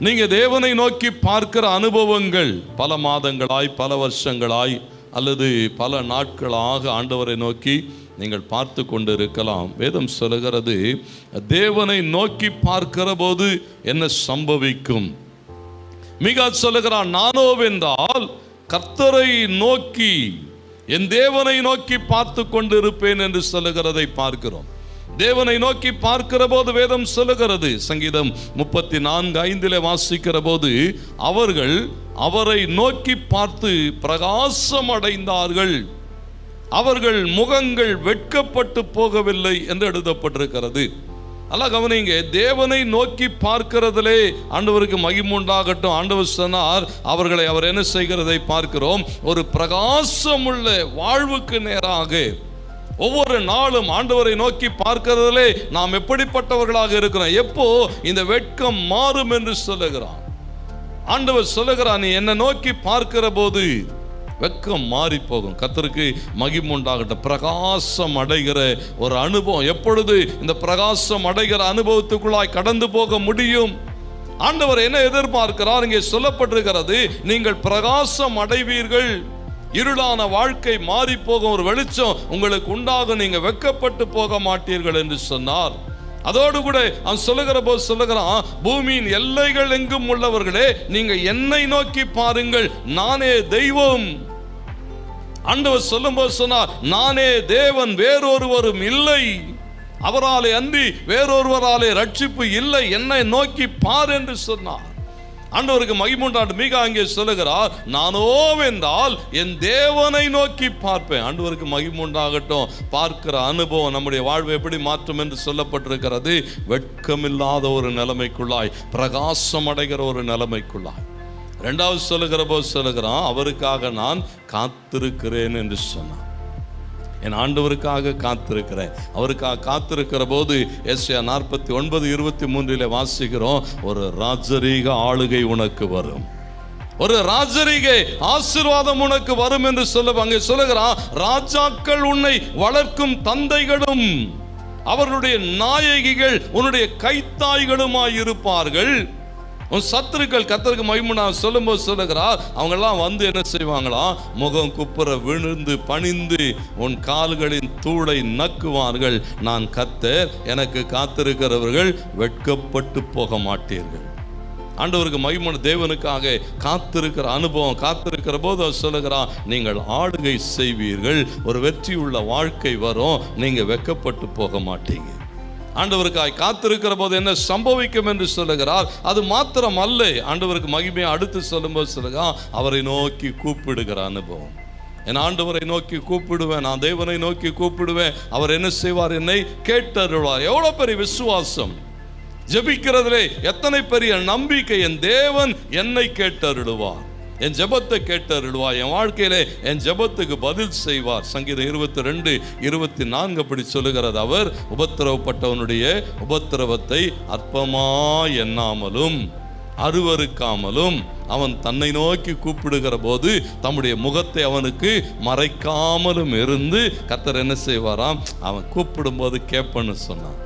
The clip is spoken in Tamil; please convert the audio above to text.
நீங்க தேவனை நோக்கி பார்க்கிற அனுபவங்கள் பல மாதங்களாய் பல வருஷங்களாய் அல்லது பல நாட்களாக ஆண்டவரை நோக்கி நீங்கள் பார்த்து கொண்டு இருக்கலாம் வேதம் சொல்லுகிறது தேவனை நோக்கி பார்க்கிற போது என்ன சம்பவிக்கும்? மிக சொல்லுகிறான் நானோவென்றால் கர்த்தரை நோக்கி என் தேவனை நோக்கி பார்த்து கொண்டிருப்பேன் என்று சொல்லுகிறதை பார்க்கிறோம். தேவனை நோக்கி பார்க்கிற போது வேதம் சொல்லுகிறது. சங்கீதம் முப்பத்தி நான்கு ஐந்தில் வாசிக்கிற போது அவர்கள் அவரை நோக்கி பார்த்து பிரகாசம் அடைந்தார்கள் அவர்கள் முகங்கள் வெட்கப்பட்டு போகவில்லை என்று எழுதப்பட்டிருக்கிறது. அல்ல கவனிங்க தேவனை நோக்கி பார்க்கிறதிலே ஆண்டவருக்கு மகிமுண்டாகட்டும் ஆண்டவர் சொன்னார் அவர்களை அவர் என்ன செய்கிறதை பார்க்கிறோம். ஒரு பிரகாசமுள்ள வாழ்வுக்கு நேராக. ஒவ்வொரு நாளும் ஆண்டவரை நோக்கி பார்க்கிறதிலே நாம் எப்படிப்பட்டவர்களாக இருக்கிறோம்? எப்போ? இந்த வெட்கம் மாறும் என்று சொல்லுகிறான். ஆண்டவர் சொல்லுகிறான் நீ என்னை நோக்கி பார்க்கிற போது வெக்கம் மாறி போகும் கத்தருக்கு மகிமுண்டாகட்டும் பிரகாசம் அடைகிற ஒரு அனுபவம். எப்பொழுது இந்த பிரகாசம் அடைகிற அனுபவத்துக்குள்ளாய் கடந்து போக முடியும்? ஆண்டவர் என்ன எதிர்பார்க்கிறார்? இங்கே சொல்லப்பட்டிருக்கிறது நீங்கள் பிரகாசம் அடைவீர்கள். இருளான வாழ்க்கை மாறி போகும் ஒரு வெளிச்சம் உங்களுக்கு உண்டாகும். நீங்க வெக்கப்பட்டு போக மாட்டீர்கள் என்று சொன்னார். அதோடு கூட அவன் சொல்லுகிற போது சொல்லுகிறான் பூமியின் எல்லைகள் எங்கும் உள்ளவர்களே நீங்க என்னை நோக்கி பாருங்கள் நானே தெய்வம். ஆண்டவர் சொல்லும்போது சொன்னார் நானே தேவன் வேறொருவரும் இல்லை. அவராலே அன்றி வேறொருவராலே ரட்சிப்பு இல்லை என்னை நோக்கி பார் என்று சொன்னார். ஆண்டவருக்கு மகிமுண்டாண்டு மிக அங்கே சொல்லுகிறார் நானோ என்றால் என் தேவனை நோக்கி பார்ப்பேன். ஆண்டவருக்கு மகிமுண்டாகட்டும். பார்க்கிற அனுபவம் நம்முடைய வாழ்வை எப்படி மாற்றும் என்று சொல்லப்பட்டிருக்கிறது. வெட்கமில்லாத ஒரு நிலைமைக்குள்ளாய் பிரகாசம் அடைகிற ஒரு நிலைமைக்குள்ளாய். ரெண்டாவது சொல்லுகிற போது சொல்லுகிறான் அவருக்காக நான் காத்திருக்கிறேன் என்று சொன்னான். என் ஆண்டவருக்காக காத்திருக்கிறேன். அவருக்காக காத்திருக்கிற போது எஸ்யா நாற்பத்தி ஒன்பது இருபத்தி மூன்றில் வாசிக்கிறோம் ஒரு ராஜரீக ஆளுகை உனக்கு வரும். ஒரு ராஜரீக ஆசீர்வாதம் உனக்கு வரும் என்று சொல்ல அங்கே சொல்லுகிறான் ராஜாக்கள் உன்னை வளர்க்கும் தந்தைகளும் அவர்களுடைய நாயகிகள் உன்னுடைய கைத்தாய்களுமாய் இருப்பார்கள் உன் சத்துருக்கள் கத்தருக்கு மகிமுனா சொல்லும்போது சொல்லுகிறார். அவங்கெல்லாம் வந்து என்ன செய்வாங்களாம்? முகம் குப்புற விழுந்து பணிந்து உன் கால்களின் தூளை நக்குவார்கள். நான் கத்தர் எனக்கு காத்திருக்கிறவர்கள் வெட்கப்பட்டு போக மாட்டீர்கள் ஆண்டவருக்கு மகிமன தேவனுக்காக காத்திருக்கிற அனுபவம் காத்திருக்கிற போது அவர் சொல்லுகிறான் நீங்கள் ஆளுகை செய்வீர்கள். ஒரு வெற்றியுள்ள வாழ்க்கை வரும். நீங்கள் வெட்கப்பட்டு போக மாட்டீங்க ஆண்டவருக்காய் காத்திருக்கிற போது என்ன சம்பவிக்கும் என்று சொல்லுகிறார். அது மாத்திரம் அல்ல ஆண்டவருக்கு மகிமையை அடுத்து சொல்லும்போது சொல்லுகிறான் அவரை நோக்கி கூப்பிடுகிற அனுபவம். என் ஆண்டவரை நோக்கி கூப்பிடுவேன் நான் தேவனை நோக்கி கூப்பிடுவேன் அவர் என்ன செய்வார் என்னை கேட்டருள்வார். எவ்வளோ பெரிய விசுவாசம். ஜெபிக்கிறதிலே எத்தனை பெரிய நம்பிக்கை என் தேவன் என்னை கேட்டருடுவார் என் ஜெபத்தை கேட்டருளுவார் என் வாழ்க்கையிலே என் ஜெபத்துக்கு பதில் செய்வார். சங்கீதம் இருபத்தி ரெண்டு இருபத்தி நான்கு அப்படி சொல்லுகிறது அவர். உபத்திரவப்பட்டவனுடைய உபத்திரவத்தை அற்பமா எண்ணாமலும் அருவறுக்காமலும் அவன் தன்னை நோக்கி கூப்பிடுகிற போது தம்முடைய முகத்தை அவனுக்கு மறைக்காமலும் இருந்து கத்தர் என்ன செய்வாராம்? அவன் கூப்பிடும்போது கேட்பன்னு சொன்னான்.